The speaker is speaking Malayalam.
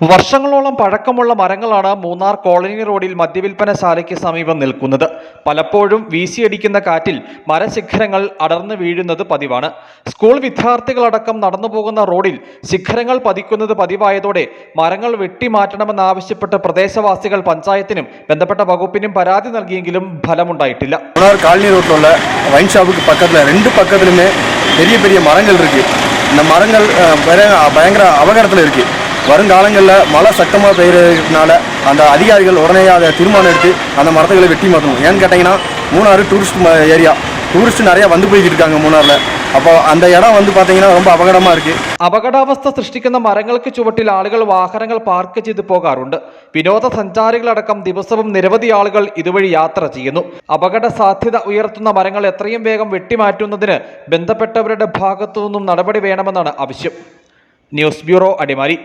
വർഷങ്ങളോളം പഴക്കമുള്ള മരങ്ങളാണ് മൂന്നാർ കോളനി റോഡിൽ മദ്യവിൽപ്പനശാലയ്ക്ക് സമീപം നിൽക്കുന്നത് പലപ്പോഴും വീശിയടിക്കുന്ന കാറ്റിൽ മരശിഖരങ്ങൾ അടർന്നു വീഴുന്നത് പതിവാണ് സ്കൂൾ വിദ്യാർത്ഥികളടക്കം നടന്നു പോകുന്ന റോഡിൽ ശിഖരങ്ങൾ പതിക്കുന്നത് പതിവായതോടെ മരങ്ങൾ വെട്ടിമാറ്റണമെന്നാവശ്യപ്പെട്ട് പ്രദേശവാസികൾ പഞ്ചായത്തിനും ബന്ധപ്പെട്ട വകുപ്പിനും പരാതി നൽകിയെങ്കിലും ഫലമുണ്ടായിട്ടില്ല மூணார் காலனி ரோட்டில் உள்ள வைன் ஷாப்புக்கு பக்கத்தில் ரெண்டு பக்கத்துலையுமே பெரிய பெரிய மரங்கள் இருக்கு இந்த மரங்கள் அஹ், பயங்கர- பயங்கர அபகடத்தில் இருக்கு வருங்காலங்களில் மழை சத்தமாக பெய்யறதுனால அந்த அதிகாரிகள் உடனே அதை தீர்மானம் எடுத்து அந்த மரத்துகளை வெட்டி மாற்றணும் ஏன்னு கேட்டிங்கன்னா மூணாறு டூரிஸ்ட் ஏரியா டூரிஸ்ட் நிறையா வந்து போய்கிட்டு இருக்காங்க மூணாறில் அப்போ அந்த இடம் வந்து பார்த்தீங்கன்னா ரொம்ப அபகடமாக இருக்குது അപകടാവസ്ഥ സൃഷ്ടിക്കുന്ന മരങ്ങൾക്ക് ചുവട്ടിൽ ആളുകൾ വാഹനങ്ങൾ പാർക്ക് ചെയ്തു പോകാറുണ്ട് വിനോദസഞ്ചാരികളടക്കം ദിവസവും നിരവധി ആളുകൾ ഇതുവഴി യാത്ര ചെയ്യുന്നു അപകട സാധ്യത ഉയർത്തുന്ന മരങ്ങൾ എത്രയും വേഗം വെട്ടിമാറ്റുന്നതിന് ബന്ധപ്പെട്ടവരുടെ ഭാഗത്തു നിന്നും നടപടി വേണമെന്നാണ് ആവശ്യം ന്യൂസ് ബ്യൂറോ അടിമാലി